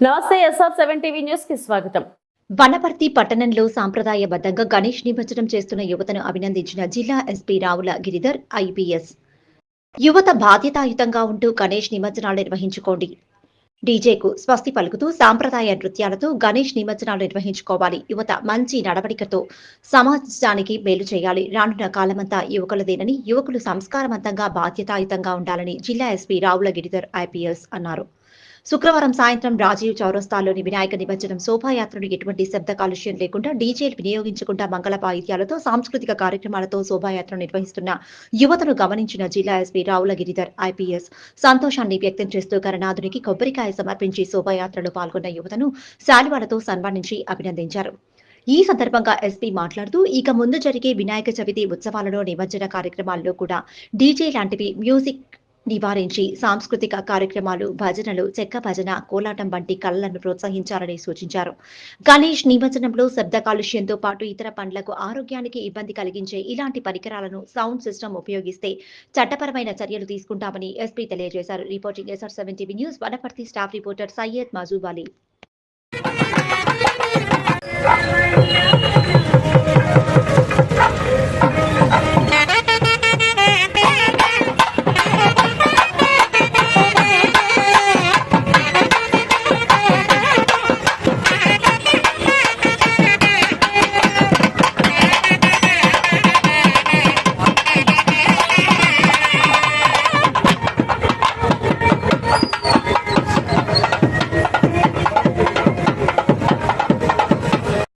నమస్తే SR seven TV న్యూస్కి స్వాగతం. వనపర్తి పట్టణంలో సాంప్రదాయబద్ధంగా గణేష్ నిమజ్జనం చేస్తున్న యువతను అభినందించిన జిల్లా ఎస్పీ రావుల గిరిధర్ ఐపీఎస్. యువత బాధ్యతాయుతంగా ఉంటూ గణేష్ నిమజ్జనాలు నిర్వహించుకోండి. డీజేకు స్వస్తి పలుకుతూ సాంప్రదాయ నృత్యాలతో గణేష్ నిమజ్జనాలు నిర్వహించుకోవాలి. యువత మంచి నడవడికతో సమాజానికి మేలు చేయాలి. రానున్న కాలమంతా యువకులదేనని యువకులు సంస్కారవంతంగా బాధ్యతాయుతంగా ఉండాలని జిల్లా ఎస్పీ రావుల గిరిధర్ ఐపీఎస్ అన్నారు. శుక్రవారం సాయంత్రం రాజీవ్ చౌరస్తాలోని వినాయక నిమజ్జనం శోభాయాత్రను ఎటువంటి శబ్ద కాలుష్యం లేకుండా డీజేలు వినియోగించకుండా మంగళ పాయిద్యాలతో సాంస్కృతిక కార్యక్రమాలతో శోభాయాత్ర నిర్వహిస్తున్న యువతను గమనించిన జిల్లా ఎస్పీ రావుల గిరిధర్ ఐపీఎస్ సంతోషాన్ని వ్యక్తం చేస్తూ కరణాధునికి కొబ్బరికాయ సమర్పించి శోభాయాత్రలో పాల్గొన్న యువతను శాలువాలతో సన్మానించి అభినందించారు. ఈ సందర్భంగా ఎస్పీ మాట్లాడుతూ ఇక ముందు జరిగే వినాయక చవితి ఉత్సవాలలో నిమజ్జన కార్యక్రమాల్లో కూడా డీజే లాంటివి మ్యూజిక్ నివారించి సాంస్కృతిక కార్యక్రమాలు భజనలు చెక్క భజన కోలాటం వంటి కళలను ప్రోత్సహించాలని సూచించారు. గణేష్ నిమజ్జనంలో శబ్ద కాలుష్యంతో పాటు ఇతర పండ్లకు ఆరోగ్యానికి ఇబ్బంది కలిగించే ఇలాంటి పరికరాలను సౌండ్ సిస్టమ్ ఉపయోగిస్తే చట్టపరమైన చర్యలు తీసుకుంటామని ఎస్పీ తెలియజేశారు. Reporting SR seven TV news Wanaparthy staff reporter Syed Majoob